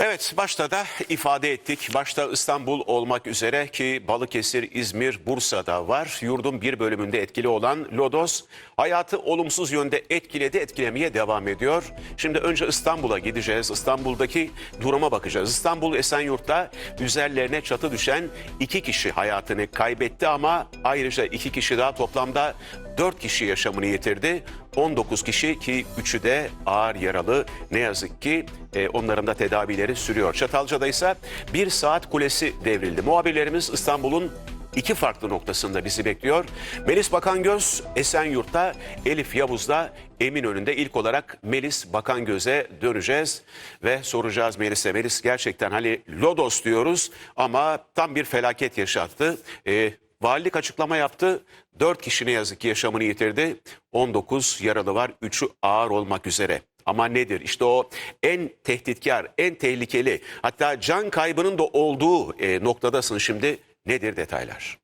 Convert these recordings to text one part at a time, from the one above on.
Evet başta da ifade ettik. Başta İstanbul olmak üzere ki Balıkesir, İzmir, Bursa'da var. Yurdun bir bölümünde etkili olan Lodos hayatı olumsuz yönde etkiledi, etkilemeye devam ediyor. Şimdi önce İstanbul'a gideceğiz. İstanbul'daki duruma bakacağız. İstanbul Esenyurt'ta üzerlerine çatı düşen iki kişi hayatını kaybetti ama ayrıca iki kişi daha toplamda 4 kişi yaşamını yitirdi. 19 kişi ki üçü de ağır yaralı. Ne yazık ki e, onların da tedavileri sürüyor. Çatalca'da ise bir saat kulesi devrildi. Muhabirlerimiz İstanbul'un iki farklı noktasında bizi bekliyor. Melis Bakangöz Esenyurt'ta, Elif Yavuz'da Eminönü'nde ilk olarak Melis Bakangöz'e döneceğiz ve soracağız Melis'e. Melis gerçekten hani Lodos diyoruz ama tam bir felaket yaşattı. E, Valilik açıklama yaptı. 4 kişi ne yazık ki yaşamını yitirdi. 19 yaralı var. 3'ü ağır olmak üzere. Ama nedir? İşte o en tehditkar, en tehlikeli hatta can kaybının da olduğu e, noktadasın şimdi. Nedir detaylar?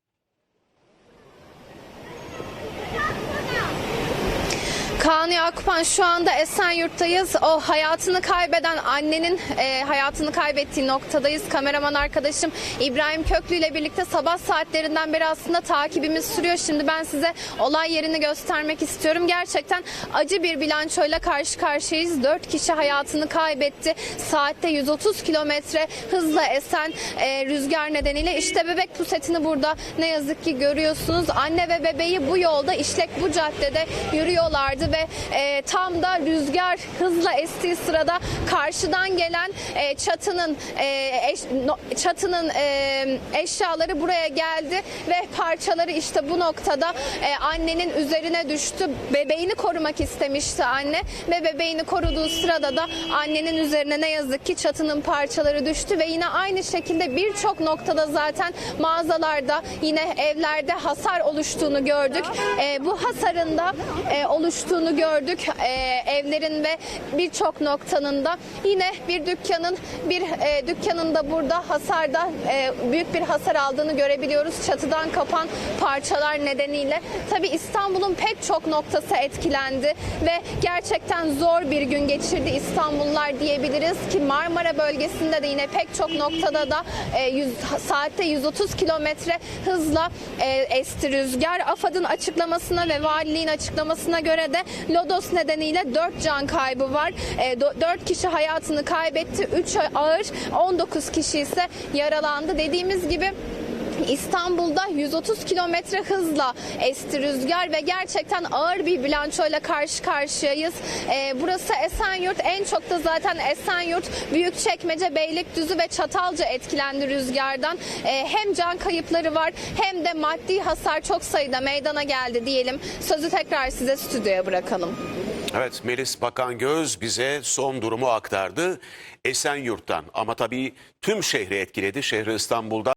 Kaan Yakupan şu anda Esenyurt'tayız. O hayatını kaybeden annenin e, hayatını kaybettiği noktadayız. Kameraman arkadaşım İbrahim Köklü ile birlikte sabah saatlerinden beri aslında takibimiz sürüyor. Şimdi ben size olay yerini göstermek istiyorum. Gerçekten acı bir bilançoyla karşı karşıyayız. 4 kişi hayatını kaybetti. Saatte 130 kilometre hızla esen e, rüzgar nedeniyle işte bebek pusetini burada ne yazık ki görüyorsunuz. Anne ve bebeği bu yolda işlek bu caddede yürüyorlardı ve e, tam da rüzgar hızla estiği sırada karşıdan gelen e, çatının e, eş, no- çatının e, eşyaları buraya geldi ve parçaları işte bu noktada e, annenin üzerine düştü. Bebeğini korumak istemişti anne ve bebeğini koruduğu sırada da annenin üzerine ne yazık ki çatının parçaları düştü ve yine aynı şekilde birçok noktada zaten mağazalarda yine evlerde hasar oluştuğunu gördük. E, bu hasarın da e, oluştuğunu gördük. E, evlerin ve birçok noktanın da yine bir dükkanın bir e, dükkanın da burada hasarda e, büyük bir hasar aldığını görebiliyoruz. Çatıdan kapan parçalar nedeniyle. Tabi İstanbul'un pek çok noktası etkilendi ve gerçekten zor bir gün geçirdi İstanbullular diyebiliriz ki Marmara bölgesinde de yine pek çok noktada da e, yüz, saatte 130 kilometre hızla e, esti rüzgar. AFAD'ın açıklamasına ve valiliğin açıklamasına göre de Lodos nedeniyle 4 can kaybı var. 4 kişi hayatını kaybetti. 3 ağır, 19 kişi ise yaralandı. Dediğimiz gibi İstanbul'da 130 kilometre hızla esti rüzgar ve gerçekten ağır bir bilançoyla karşı karşıyayız. Ee, burası Esenyurt. En çok da zaten Esenyurt, Büyükçekmece, Beylikdüzü ve Çatalca etkilendi rüzgardan. Ee, hem can kayıpları var hem de maddi hasar çok sayıda meydana geldi diyelim. Sözü tekrar size stüdyoya bırakalım. Evet Melis Bakangöz bize son durumu aktardı Esenyurt'tan ama tabii tüm şehri etkiledi. Şehri İstanbul'da